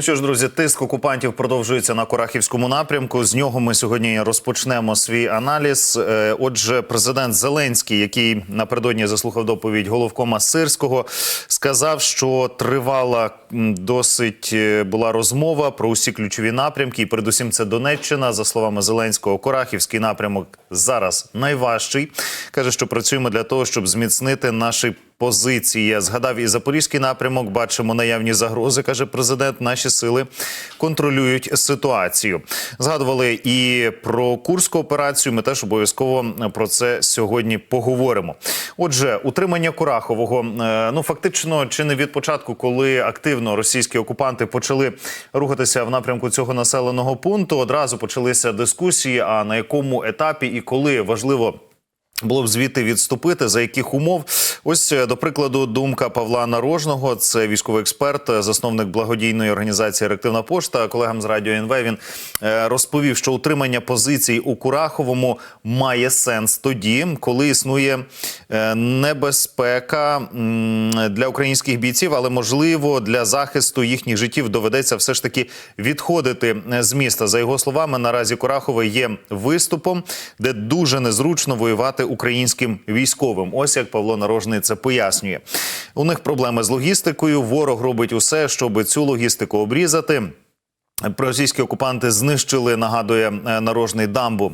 Ну що ж, друзі, тиск окупантів продовжується на Корахівському напрямку. З нього ми сьогодні розпочнемо свій аналіз. Е, Отже, президент Зеленський, який напередодні заслухав доповідь головкома Сирського, сказав, що тривала досить е, була розмова про усі ключові напрямки. І передусім це Донеччина. За словами Зеленського, Корахівський напрямок зараз найважчий. каже, що працюємо для того, щоб зміцнити наші позиції. Згадав і запорізький напрямок. Бачимо наявні загрози, каже президент. Наші сили контролюють ситуацію. Згадували і про курську операцію. Ми теж обов'язково про це сьогодні поговоримо. Отже, утримання Курахового е, ну фактично, чи не від початку, коли активно російські окупанти почали рухатися в напрямку цього населеного пункту, одразу почалися дискусії. А на якому етапі і коли важливо. Було б звідти відступити за яких умов. Ось е, до прикладу, думка Павла Нарожного, це військовий експерт, е, засновник благодійної організації Реактивна пошта. Колегам з радіо НВ він е, розповів, що утримання позицій у Кураховому має сенс тоді, коли існує небезпека для українських бійців, але можливо для захисту їхніх життів доведеться все ж таки відходити з міста. За його словами, наразі Курахове є виступом, де дуже незручно воювати українським військовим. Ось як Павло Нарожний це пояснює. У них проблеми з логістикою. Ворог робить усе, щоб цю логістику обрізати. Російські окупанти знищили, нагадує е, нарожний дамбу.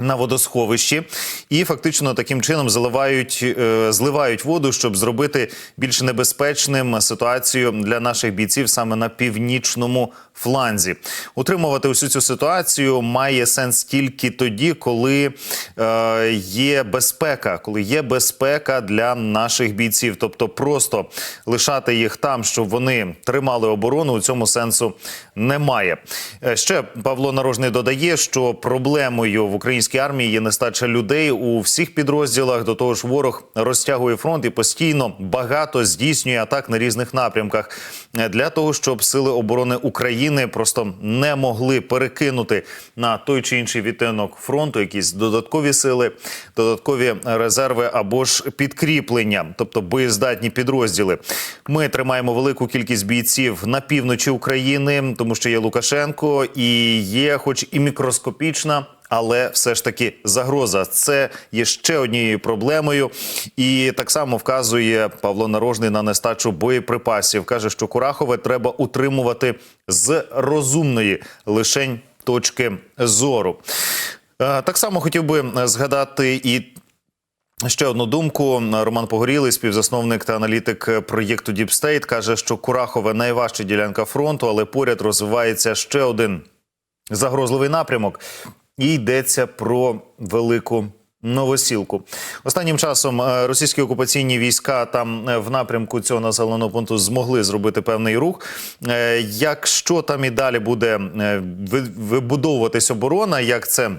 На водосховищі і фактично таким чином заливають е, зливають воду, щоб зробити більш небезпечним ситуацію для наших бійців саме на північному фланзі. Утримувати усю цю ситуацію має сенс тільки тоді, коли е, є безпека, коли є безпека для наших бійців. Тобто, просто лишати їх там, щоб вони тримали оборону. У цьому сенсу немає. Е, Ще Павло Нарожний додає, що проблемою в українській армії є нестача людей у всіх підрозділах. До того ж, ворог розтягує фронт і постійно багато здійснює атак на різних напрямках Е, для того, щоб сили оборони України просто не могли перекинути на той чи інший відтинок фронту якісь додаткові сили, додаткові резерви або ж підкріплення, тобто боєздатні підрозділи. Ми тримаємо велику кількість бійців на півночі України, тому що є Лукашенко і є, хоч і мікроскопічна. Але все ж таки загроза це є ще однією проблемою, і так само вказує Павло Нарожний на нестачу боєприпасів. каже, що Курахове треба утримувати з розумної лишень точки зору. Е, Так само хотів би згадати і Ще одну думку. Роман Погорілий, співзасновник та аналітик проєкту State, каже, що Курахове найважча ділянка фронту, але поряд розвивається ще один загрозливий напрямок. І йдеться про велику новосілку. Останнім часом е, російські окупаційні війська там е, в напрямку цього населеного пункту змогли зробити певний рух. Е, Якщо там і далі буде вибудовуватись оборона, як це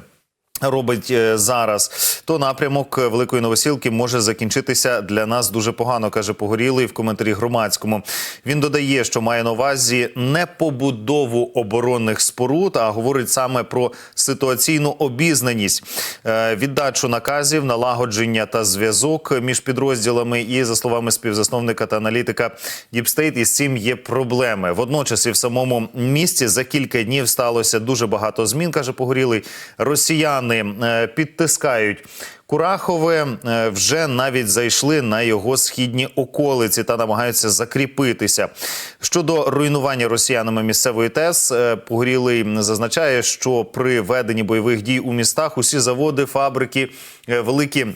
робить е, зараз, то напрямок е, великої новосілки може закінчитися для нас дуже погано, каже Погорілий в коментарі громадському. Він додає, що має на увазі не побудову оборонних споруд, а говорить саме про ситуаційну обізнаність, е, віддачу наказів, налагодження та зв'язок між підрозділами. І за словами співзасновника та аналітика Діпстейт, із цим є проблеми. Водночас і в самому місті за кілька днів сталося дуже багато змін, каже Погорілий. Росіяни е, підтискають. Курахове е, вже навіть зайшли на його східні околиці та намагаються закріпитися. Щодо руйнування росіянами місцевої ТЕС, е, Погорілий зазначає, що при веденні бойових дій у містах усі заводи, фабрики, великі.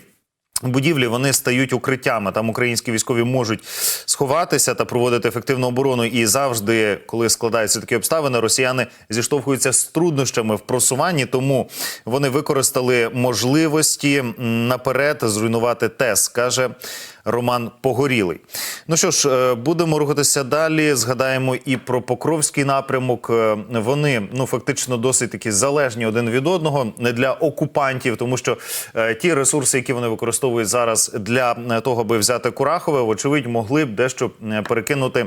Будівлі вони стають укриттями. Там українські військові можуть сховатися та проводити ефективну оборону. І завжди, коли складаються такі обставини, росіяни зіштовхуються з труднощами в просуванні. Тому вони використали можливості наперед зруйнувати ТЕС, каже Роман Погорілий. Ну що ж, е, будемо рухатися далі. Згадаємо і про Покровський напрямок. Е, Вони ну фактично досить такі залежні один від одного не для окупантів, тому що е, ті ресурси, які вони використовують зараз для того, аби взяти Курахове, вочевидь, могли б дещо перекинути.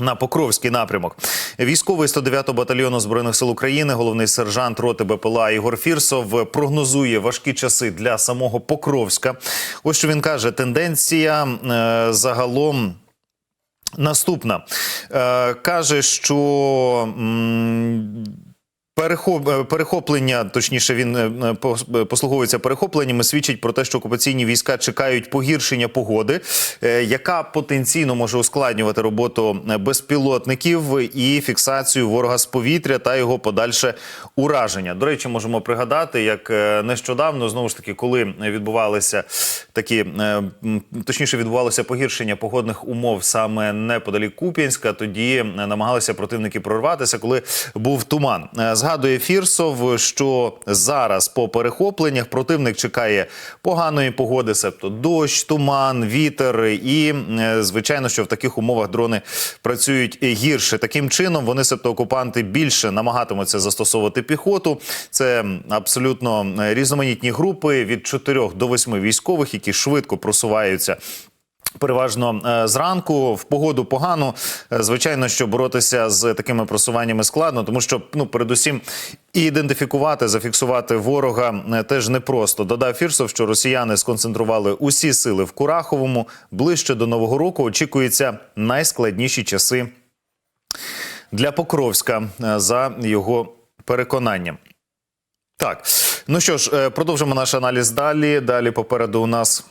На Покровський напрямок військовий 109-го батальйону збройних сил України, головний сержант роти БПЛА Ігор Фірсов прогнозує важкі часи для самого Покровська. Ось що він каже: тенденція е, загалом Наступна е, каже, що м, е, перехоплення, точніше, він е, е, пос- послуговується перехопленнями, свідчить про те, що окупаційні війська чекають погіршення погоди, е, яка потенційно може ускладнювати роботу е, безпілотників і фіксацію ворога з повітря та його подальше ураження. До речі, можемо пригадати, як е, нещодавно знову ж таки, коли відбувалися такі, е, точніше, відбувалося погіршення погодних умов саме неподалік Куп'янська. Тоді е, намагалися противники прорватися, коли був туман. Згадує Фірсов, що зараз по перехопленнях противник чекає поганої погоди, себто дощ, туман, вітер, і е, звичайно, що в таких умовах дрони працюють гірше. Таким чином вони, себто окупанти, більше намагатимуться застосовувати піхоту. Це абсолютно е, різноманітні групи від 4 до 8 військових, які швидко просуваються. Переважно е, зранку в погоду погано. Е, Звичайно, що боротися з такими просуваннями складно, тому що ну передусім і ідентифікувати, зафіксувати ворога е, теж непросто. Додав Фірсов, що росіяни сконцентрували усі сили в Кураховому. Ближче до нового року очікуються найскладніші часи для Покровська за його переконанням. Так, ну що ж, продовжимо наш аналіз далі. Далі попереду у нас.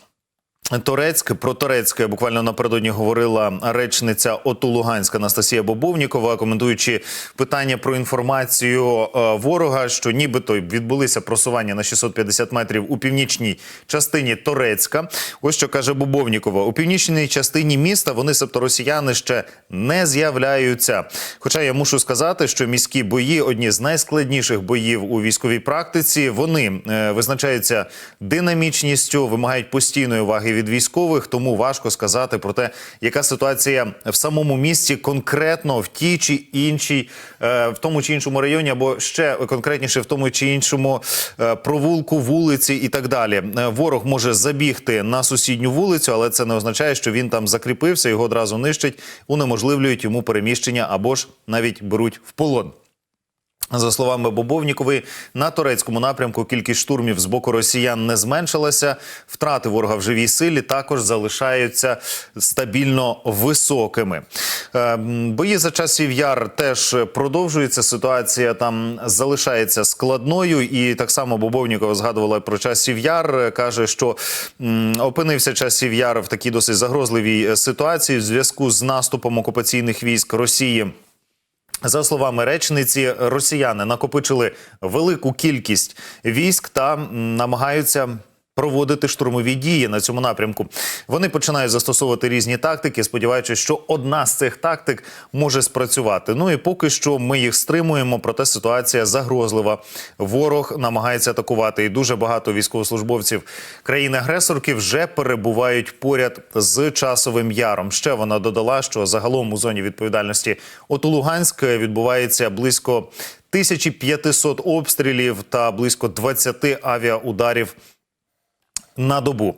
Торецьк про Торецьк буквально напередодні говорила речниця ОТУ Луганська Анастасія Бобовнікова, коментуючи питання про інформацію е, ворога, що нібито відбулися просування на 650 метрів у північній частині Торецька. Ось що каже Бобовнікова: у північній частині міста вони, себто росіяни, ще не з'являються. Хоча я мушу сказати, що міські бої одні з найскладніших боїв у військовій практиці. Вони е, визначаються динамічністю, вимагають постійної уваги від військових, тому важко сказати про те, яка ситуація в самому місті конкретно в тій чи іншій, е, в тому чи іншому районі, або ще конкретніше в тому чи іншому е, провулку, вулиці і так далі. Е, Ворог може забігти на сусідню вулицю, але це не означає, що він там закріпився, його одразу нищать, унеможливлюють йому переміщення або ж навіть беруть в полон. За словами Бобовнікової, на турецькому напрямку кількість штурмів з боку росіян не зменшилася. Втрати ворога в живій силі також залишаються стабільно високими. Е, Бої за часів яр теж продовжуються. Ситуація там залишається складною. І так само Бобовнікова згадувала про часів яр. Каже, що опинився часів яр в такій досить загрозливій е, ситуації в зв'язку з наступом окупаційних військ Росії. За словами речниці, росіяни накопичили велику кількість військ та намагаються. Проводити штурмові дії на цьому напрямку. Вони починають застосовувати різні тактики, сподіваючись, що одна з цих тактик може спрацювати. Ну і поки що ми їх стримуємо, проте ситуація загрозлива. Ворог намагається атакувати, і дуже багато військовослужбовців країни-агресорки вже перебувають поряд з часовим яром. Ще вона додала, що загалом у зоні відповідальності от Луганськ відбувається близько 1500 обстрілів та близько 20 авіаударів на добу.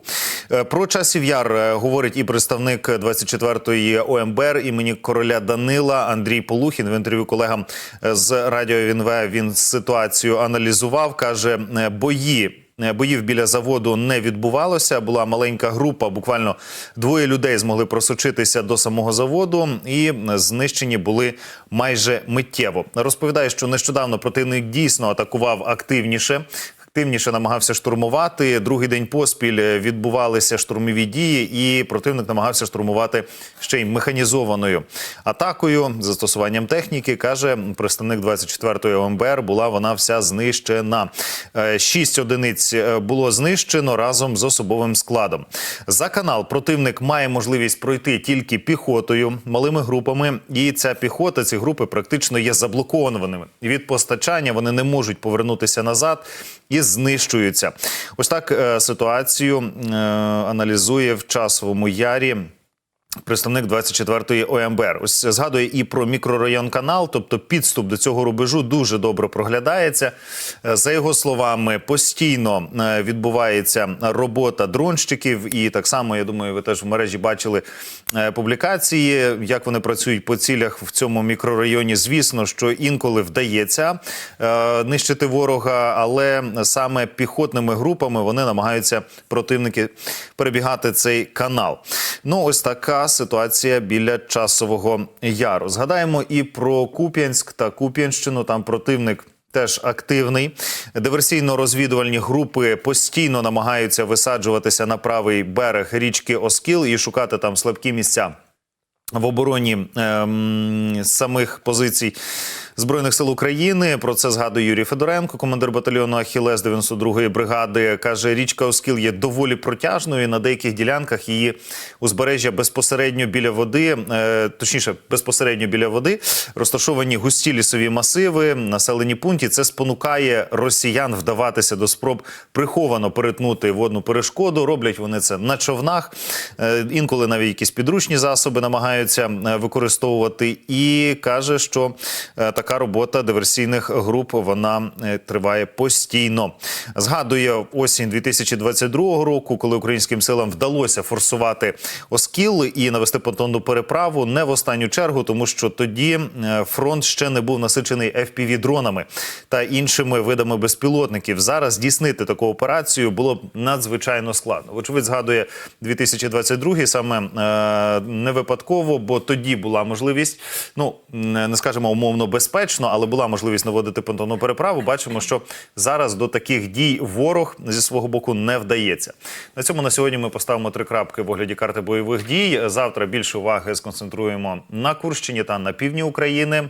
Е, Про часів яр е, говорить і представник 24-ї ОМБР імені короля Данила Андрій Полухін. В інтерв'ю колегам е, з радіо ВНВ він ситуацію аналізував. каже, бої. Боїв біля заводу не відбувалося. Була маленька група, буквально двоє людей змогли просочитися до самого заводу, і знищені були майже миттєво. Розповідає, що нещодавно противник дійсно атакував активніше. Активніше намагався штурмувати. Другий день поспіль відбувалися штурмові дії, і противник намагався штурмувати ще й механізованою атакою, застосуванням техніки. каже представник 24-ї ОМБР. Була вона вся знищена. Е, Шість одиниць е, було знищено разом з особовим складом. За канал противник має можливість пройти тільки піхотою, малими групами, і ця піхота, ці групи практично є заблокованими від постачання. Вони не можуть повернутися назад і знищуються. Ось так е, ситуацію е, аналізує в часовому ярі. Представник 24-ї ОМБР. Ось згадує і про мікрорайон канал, тобто підступ до цього рубежу дуже добре проглядається. Е, За його словами, постійно е, відбувається робота дронщиків, і так само я думаю, ви теж в мережі бачили е, публікації, як вони працюють по цілях в цьому мікрорайоні. Звісно, що інколи вдається нищити ворога, але саме піхотними групами вони намагаються противники перебігати цей канал. Ну, ось така ситуація біля часового яру. Згадаємо і про Куп'янськ та Куп'янщину. Там противник. Теж активний диверсійно-розвідувальні групи постійно намагаються висаджуватися на правий берег річки Оскіл і шукати там слабкі місця в обороні ем, самих позицій Збройних сил України. Про це згадує Юрій Федоренко, командир батальйону Ахілес 92-ї бригади. каже, річка Оскіл є доволі протяжною. На деяких ділянках її узбережжя безпосередньо біля води, е, точніше, безпосередньо біля води, розташовані густі лісові масиви, населені пункти. Це спонукає росіян вдаватися до спроб приховано перетнути водну перешкоду. Роблять вони це на човнах. Е, інколи навіть якісь підручні засоби намагаються е, використовувати. І каже, що е, така робота диверсійних груп вона е, триває постійно. Згадує осінь 2022 року, коли українським силам вдалося форсувати Оскіл і навести понтонну переправу не в останню чергу, тому що тоді е, фронт ще не був насичений fpv дронами та іншими видами безпілотників. Зараз здійснити таку операцію було б надзвичайно складно. Вочевидь, згадує 2022 саме е, не випадково, бо тоді була можливість, ну не скажемо умовно безпечно, але була можливість наводити понтонну переправу. Бачимо, що зараз до таких дій ворог зі свого боку не вдається. На цьому на сьогодні ми поставимо три крапки в огляді карти бойових дій. Завтра більше уваги сконцентруємо на Курщині та на півдні України.